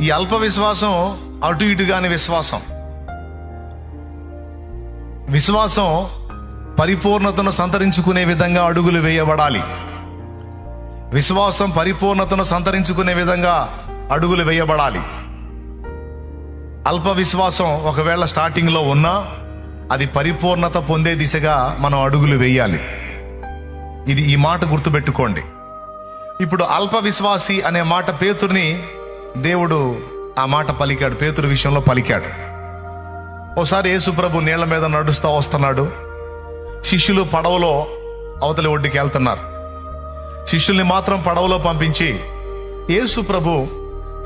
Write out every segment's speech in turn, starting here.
ఈ అల్ప విశ్వాసం అటు ఇటు కాని విశ్వాసం. విశ్వాసం పరిపూర్ణతను సంతరించుకునే విధంగా అడుగులు వేయబడాలి. విశ్వాసం పరిపూర్ణతను సంతరించుకునే విధంగా అడుగులు వేయబడాలి. అల్ప విశ్వాసం ఒకవేళ స్టార్టింగ్లో ఉన్నా అది పరిపూర్ణత పొందే దిశగా మనం అడుగులు వేయాలి. ఇది ఈ మాట గుర్తుపెట్టుకోండి. ఇప్పుడు అల్ప విశ్వాసి అనే మాట పేతుర్ని దేవుడు ఆ మాట పలికాడు పేతురు విషయంలో పలికాడు. ఓసారి యేసుప్రభు నీళ్ళ మీద నడుస్తూ వస్తున్నాడు. శిష్యులు పడవలో అవతలి ఒడ్డుకి వెళ్తున్నారు. శిష్యుల్ని మాత్రం పడవలో పంపించి యేసు ప్రభు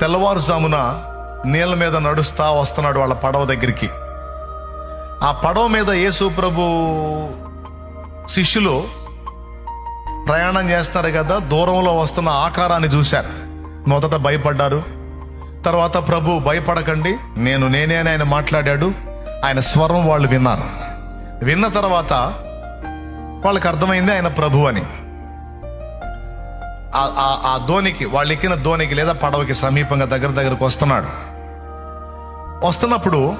తెల్లవారుజామున నీళ్ళ మీద నడుస్తా వస్తున్నాడు వాళ్ళ పడవ దగ్గరికి. ఆ పడవ మీద యేసు ప్రభు శిష్యులు ప్రయాణం చేస్తారు కదా దూరంలో వస్తున్న ఆకారాన్ని చూశారు. మొదట భయపడ్డారు. తర్వాత ప్రభు భయపడకండి. నేను నేనే అని ఆయన మాట్లాడాడు. ఆయన స్వరం వాళ్ళు విన్నారు. విన్న తర్వాత వాళ్ళకి అర్థమైంది ఆయన ప్రభు అని. ఆ- ఆ ధోనికి వాళ్ళు ఎక్కిన ధోనికి లేదా పడవకి సమీపంగా దగ్గర దగ్గరకు వస్తున్నాడు. వస్తున్నప్పుడు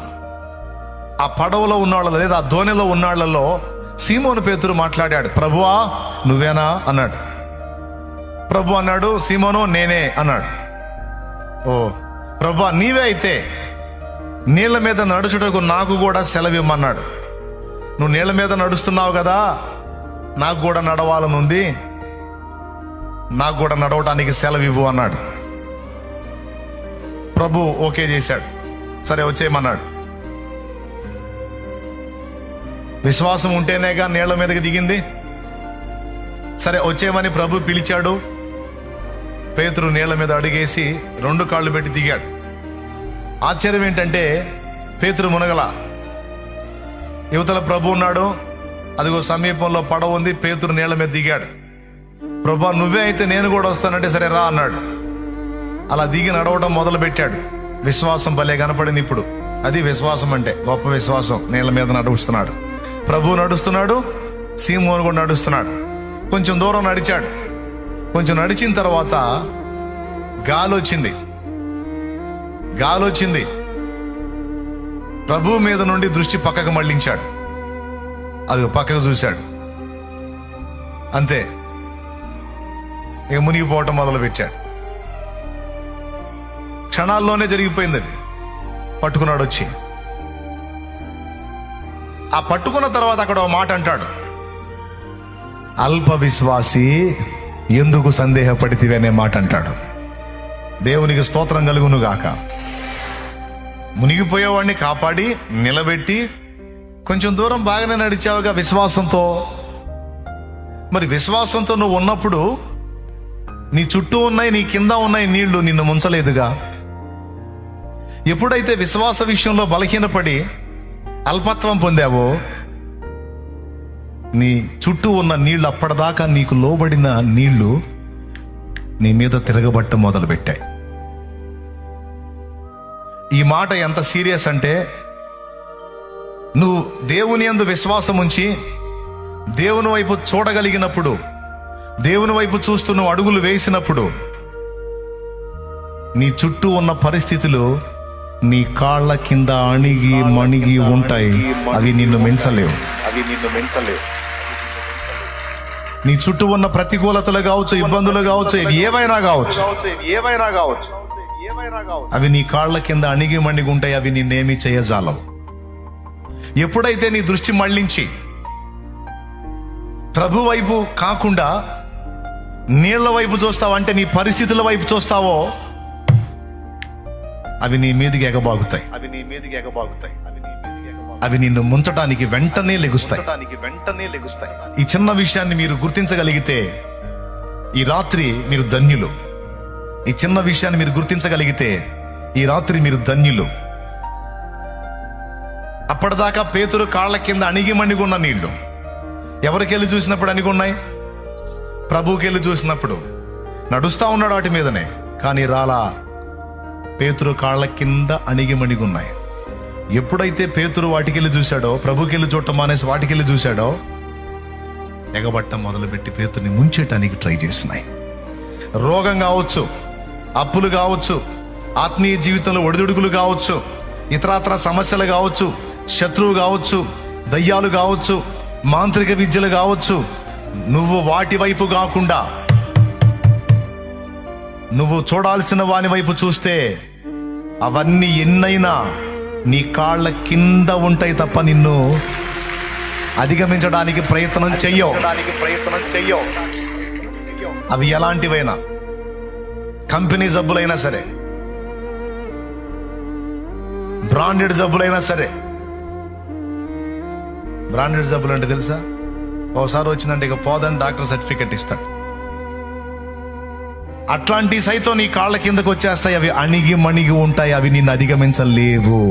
ఆ పడవలో ఉన్నాళ్ళ లేదా ఆ ధోనిలో ఉన్నాళ్ళలో సీమోను పేతురు మాట్లాడాడు. ప్రభువా నువ్వేనా? అన్నాడు. ప్రభు అన్నాడు. సీమోను నేనే అన్నాడు. ఓ ప్రభు నీవే అయితే నీళ్ళ మీద నడుచుటకు నాకు కూడా సెలవిమ్మన్నాడు. నువ్వు నీళ్ళ మీద నడుస్తున్నావు కదా నాకు కూడా నడవాలని ఉంది. నాకు కూడా నడవటానికి సెలవు ఇవ్వు అన్నాడు. ప్రభు ఓకే చేశాడు. సరే వచ్చేయమన్నాడు. విశ్వాసం ఉంటేనేగా నీళ్ళ మీదకి దిగింది. సరే వచ్చేయమని ప్రభు పిలిచాడు. పేతురు నీళ్ళ మీద అడిగేసి రెండు కాళ్ళు పెట్టి దిగాడు. ఆశ్చర్యం ఏంటంటే పేతురు మునగల యువతల ప్రభు ఉన్నాడు. అదిగో సమీపంలో పడవ ఉంది. పేతురు నీళ్ళ మీద దిగాడు. ప్రభా నువ్వే అయితే నేను కూడా వస్తానంటే సరే రా అన్నాడు. అలా దిగి నడవడం మొదలు పెట్టాడు విశ్వాసం భలే కనపడింది ఇప్పుడు. అది విశ్వాసం అంటే గొప్ప విశ్వాసం. నీళ్ళ మీద నడుస్తున్నాడు. ప్రభు నడుస్తున్నాడు. సీమోను కూడా నడుస్తున్నాడు. కొంచెం దూరం నడిచాడు. కొంచెం నడిచిన తర్వాత గాలి వచ్చింది గాలి వచ్చింది ప్రభు మీద నుండి దృష్టి పక్కకు మళ్ళించాడు. అది పక్కకు చూశాడు. అంతే. ఇక మునిగిపోవటం మొదలుపెట్టాడు. క్షణాల్లోనే జరిగిపోయింది అది. పట్టుకున్నాడు వచ్చి ఆ పట్టుకున్న తర్వాత అక్కడ ఒక మాట అంటాడు. అల్ప విశ్వాసి ఎందుకు సందేహపడితివి అనే మాట అంటాడు దేవునికి స్తోత్రం కలుగును గాక మునిగిపోయేవాడిని కాపాడి నిలబెట్టి కొంచెం దూరం బాగానే నడిచావుగా విశ్వాసంతో. మరి విశ్వాసంతో నువ్వు ఉన్నప్పుడు నీ చుట్టూ ఉన్నాయి నీ కింద ఉన్నాయి నీళ్ళు నిన్ను ముంచలేదుగా. ఎప్పుడైతే విశ్వాస విషయంలో బలహీనపడి అల్పత్వం పొందావో నీ చుట్టూ ఉన్న నీళ్ళు అప్పటిదాకా నీకు లోబడిన నీళ్ళు నీ మీద తిరగబట్ట మొదలుపెట్టాయి. ఈ మాట ఎంత సీరియస్ అంటే నువ్వు దేవుని యందు విశ్వాసం ఉంచి దేవుని వైపు చూడగలిగినప్పుడు దేవుని వైపు చూస్తూ నువ్వు అడుగులు వేసినప్పుడు నీ చుట్టూ ఉన్న పరిస్థితులు నీ కాళ్ళ కింద అణిగి మణిగి ఉంటాయి. అవి నిన్ను మించలేవు. అవి నిన్ను మించలేవు. నీ చుట్టూ ఉన్న ప్రతికూలతలు కావచ్చు ఇబ్బందులు కావచ్చు ఏవైనా కావచ్చు ఏవైనా కావచ్చు. అవి నీ కాళ్ళ కింద అణిగి మణిగి ఉంటాయి అవి నిన్నేమి చేయజాలవు. ఎప్పుడైతే నీ దృష్టి మళ్ళించి ప్రభు వైపు కాకుండా నీళ్ళ వైపు చూస్తావు అంటే నీ పరిస్థితుల వైపు చూస్తావో అవి నీ మీదకి ఎగబాగుతాయి. అవి నీ మీదకి ఎగబాగుతాయి. అవి నిన్ను ముంచటానికి వెంటనే లెగుస్తాయి. వెంటనే లెగుస్తాయి. ఈ చిన్న విషయాన్ని మీరు గుర్తించగలిగితే ఈ రాత్రి మీరు ధన్యులు. ఈ చిన్న విషయాన్ని మీరు గుర్తించగలిగితే ఈ రాత్రి మీరు ధన్యులు. అప్పటిదాకా పేతురు కాళ్ళ కింద అణిగి మణిగున్న నీళ్ళు. ఎవరికెళ్ళి చూసినప్పుడు అణిగున్నాయి? ప్రభువుకెళ్ళి చూసినప్పుడు. నడుస్తా ఉన్నాడు వాటి మీదనే. కానీ రాలా పేతురు కాళ్ళ కింద అణిగి మణిగున్నాయి ఎప్పుడైతే పేతురు వాటికెళ్ళి చూశాడో ప్రభుకెళ్ళి చూడటం మానేసి వాటికెళ్ళి చూశాడో ఎగబట్టం మొదలుపెట్టి పేతుని ముంచేయటానికి ట్రై చేసినాయి రోగం కావచ్చు అప్పులు కావచ్చు ఆత్మీయ జీవితంలో ఒడిదుడుకులు కావచ్చు ఇతరాతర సమస్యలు కావచ్చు శత్రువు కావచ్చు దయ్యాలు కావచ్చు మాంత్రిక విద్యలు కావచ్చు నువ్వు వాటి వైపు కాకుండా నువ్వు చూడాల్సిన వాని వైపు చూస్తే అవన్నీ ఎన్నైనా నీ కాళ్ళ కింద ఉంటాయి తప్ప నిన్ను అధిగమించడానికి ప్రయత్నం దానికి ప్రయత్నం చెయ్యవు అవి ఎలాంటివైనా కంపెనీ జబ్బులైనా సరే బ్రాండెడ్ జబ్బులైనా సరే. బ్రాండెడ్ జబ్బులు అంటే తెలుసా? ఓసారి వచ్చిందంటే ఇక పోదని డాక్టర్ సర్టిఫికెట్ ఇస్తాడు. అట్లాంటి సైతం నీ కాళ్ళ కిందకు వచ్చేస్తాయి. అవి అణిగి మణిగి ఉంటాయి. అవి నిన్ను అధిగమించలేవు.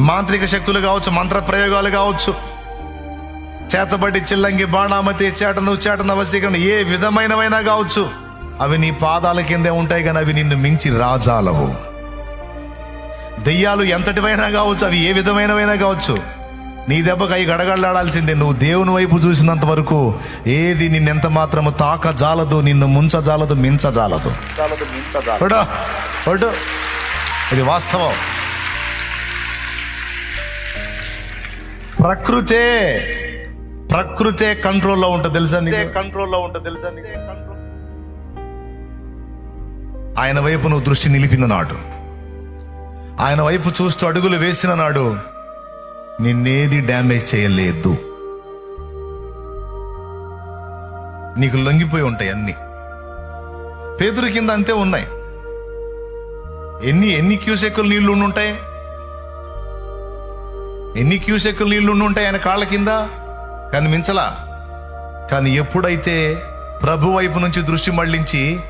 మాంత్రిక శక్తులు కావచ్చు మంత్ర ప్రయోగాలు కావచ్చు చేతబడి చిల్లంగి బాణామతి చేటను చేటన వశీకరణ ఏ విధమైనవైనా కావచ్చు అవి నీ పాదాల కిందే ఉంటాయి కానీ అవి నిన్ను మించి రాజాలవు. దెయ్యాలు ఎంతటివైనా కావచ్చు అవి ఏ విధమైనవైనా కావచ్చు నీ దెబ్బకు గడగడలాడాల్సిందే. నువ్వు దేవుని వైపు చూసినంత వరకు ఏది నిన్నెంత మాత్రము తాక జాలదు నిన్ను ముంచ జాలదు మించ జాలదు. ఒడు. ఇది వాస్తవం. ప్రకృతే ప్రకృతే కంట్రోల్లో ఉంటుంది తెలుసా నీకు? కంట్రోల్లో ఉంటుంది తెలుసా నీకు? ఆయన వైపు నువ్వు దృష్టి నిలిపిన నాడు. ఆయన వైపు చూస్తూ అడుగులు వేసిన నాడు నిన్నేది డ్యామేజ్ చేయలేదు. నీకు లొంగిపోయి ఉంటాయి అన్ని. పేదరు కింద అంతే ఉన్నాయి. ఎన్ని ఎన్ని క్యూసెక్కులు నీళ్ళు ఉండుంటాయి? ఎన్ని క్యూసెక్కులు నీళ్ళు ఉండుంటాయి ఆయన కాళ్ళ కింద? కానీ మించలా. కానీ ఎప్పుడైతే ప్రభు వైపు నుంచి దృష్టి మళ్ళించి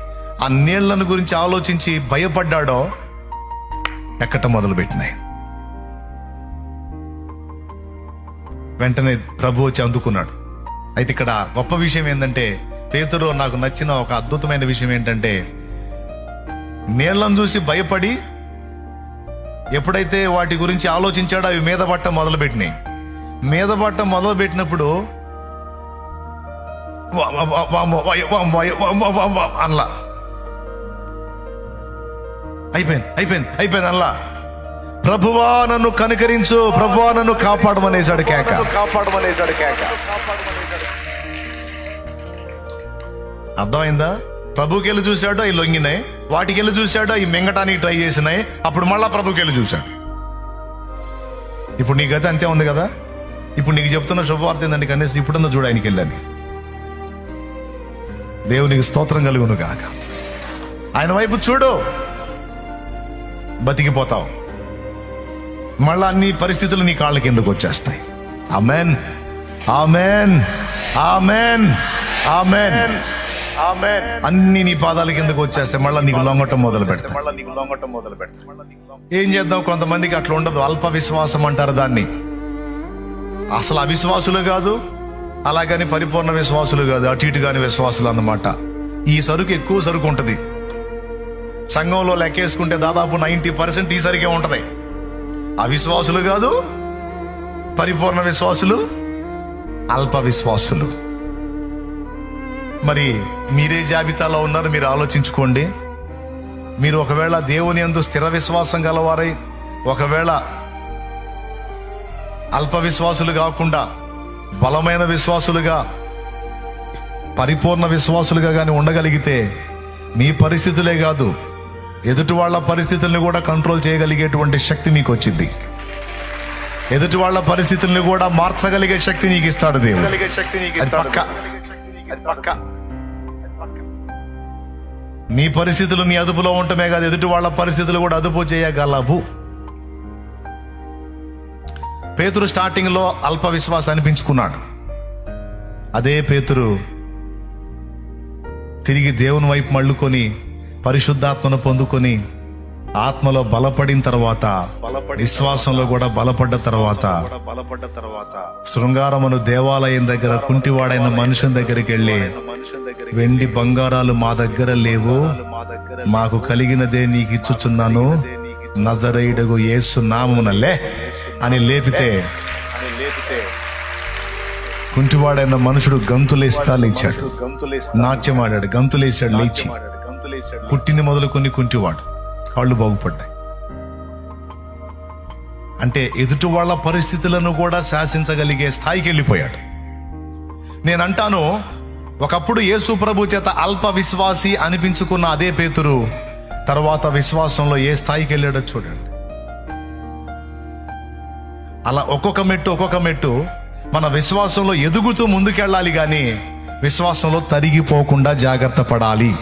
ఆ నీళ్ళను గురించి ఆలోచించి భయపడ్డాడో ఎక్కట మొదలుపెట్టినాయి. వెంటనే ప్రభు వచ్చి అందుకున్నాడు అయితే ఇక్కడ గొప్ప విషయం ఏంటంటే పేతురు నాకు నచ్చిన ఒక అద్భుతమైన విషయం ఏంటంటే నీళ్ళను చూసి భయపడి ఎప్పుడైతే వాటి గురించి ఆలోచించాడో అవి మీద పట్ట మొదలుపెట్టినాయి మీద పట్ట మొదలుపెట్టినప్పుడు అనలా అయిపోయింది అయిపోయింది అయిపోయింది అనలా ప్రభువా నన్ను కనికరించు ప్రభువా నన్ను కాపాడమనేసాడు కేక. కాపాడమనేసాడు కేక. అర్థమైందా? ప్రభుకి వెళ్ళి చూశాడు అవి లొంగినాయి వాటికి వెళ్ళి చూశాడు అవి మింగటానికి ట్రై చేసినాయి అప్పుడు మళ్ళా ప్రభుకి వెళ్ళి చూశాడు. ఇప్పుడు నీ గతి అంతే ఉంది కదా? ఇప్పుడు నీకు చెప్తున్న శుభవార్త ఏంటంటే కనీసం ఇప్పుడున్న చూడు ఆయనకి వెళ్ళని. దేవునికి స్తోత్రం కలుగును గాక. ఆయన వైపు చూడు బతికిపోతావు. మళ్ళా అన్ని పరిస్థితులు నీ కాళ్ళ కిందకు వచ్చేస్తాయి. Amen. Amen. Amen. Amen. Amen అన్ని నీ పాదాల కిందకు వచ్చేస్తే మళ్ళీ నీకు లొంగటం మొదలు పెడతా. మళ్ళీ నీకు లొంగటం మొదలు పెడతా మళ్ళీ ఏం చేద్దాం? కొంతమందికి అట్లా ఉండదు. అల్ప విశ్వాసం అంటారు దాన్ని. అసలు అవిశ్వాసులు కాదు అలాగని పరిపూర్ణ విశ్వాసులు కాదు అటు ఇటు కాని విశ్వాసులు అన్నమాట. ఈ సరుకు ఎక్కువ సరుకు ఉంటుంది. సంఘంలో లెక్కేసుకుంటే దాదాపు నైంటీ పర్సెంట్ ఈ సరికే ఉంటది. అవిశ్వాసులు కాదు పరిపూర్ణ విశ్వాసులు అల్ప విశ్వాసులు. మరి మీరే జాబితాలో ఉన్నారు మీరు ఆలోచించుకోండి. మీరు ఒకవేళ దేవుని యందు స్థిర విశ్వాసం గలవారై ఒకవేళ అల్ప విశ్వాసులు కాకుండా బలమైన విశ్వాసులుగా పరిపూర్ణ విశ్వాసులుగా కానీ ఉండగలిగితే మీ పరిస్థితులే కాదు ఎదుటి వాళ్ళ పరిస్థితుల్ని కూడా కంట్రోల్ చేయగలిగేటువంటి శక్తి మీకు వచ్చింది ఎదుటి వాళ్ళ పరిస్థితుల్ని కూడా మార్చగలిగే శక్తి నీకు ఇస్తాడు దేవుడు నీ పరిస్థితులు నీ అదుపులో ఉండటమే కాదు ఎదుటి వాళ్ళ పరిస్థితులు కూడా అదుపు చేయగలవు. పేతురు స్టార్టింగ్లో అల్ప విశ్వాసం అనిపించుకున్నాడు. అదే పేతురు తిరిగి దేవుని వైపు మళ్ళుకొని పరిశుద్ధాత్మను పొందుకొని ఆత్మలో బలపడిన తర్వాత విశ్వాసంలో కూడా బలపడ్డ తర్వాత బలపడ్డ తర్వాత శృంగారమును దేవాలయం దగ్గర కుంటివాడైన మనుషుని దగ్గరికి వెళ్ళి మనుషుల వెండి బంగారాలు మా దగ్గర లేవు. మా దగ్గర మాకు కలిగినదే నీకు ఇచ్చుచున్నాను. నజరైడగు యేసు నామమునలే అని లేపితే కుంటివాడైన మనుషుడు గంతులేస్తా లేచాడు నాట్యమాడాడు గంతులేసాడు లేచి. పుట్టింది మొదలుకొని కుంటివాడు. కాళ్ళు బాగుపడ్డాయి. అంటే ఎదుటి వాళ్ళ పరిస్థితులను కూడా శాసించగలిగే స్థాయికి వెళ్ళిపోయాడు. నేను అంటాను ఒకప్పుడు యేసు ప్రభు చేత అల్ప విశ్వాసి అనిపించుకున్న అదే పేతురు తర్వాత విశ్వాసంలో ఏ స్థాయికి వెళ్ళాడో చూడండి. అలా ఒక్కొక్క మెట్టు ఒక్కొక్క మెట్టు మన విశ్వాసంలో ఎదుగుతూ ముందుకెళ్ళాలి కానీ విశ్వాసంలో తరిగిపోకుండా జాగ్రత్త పడాలి.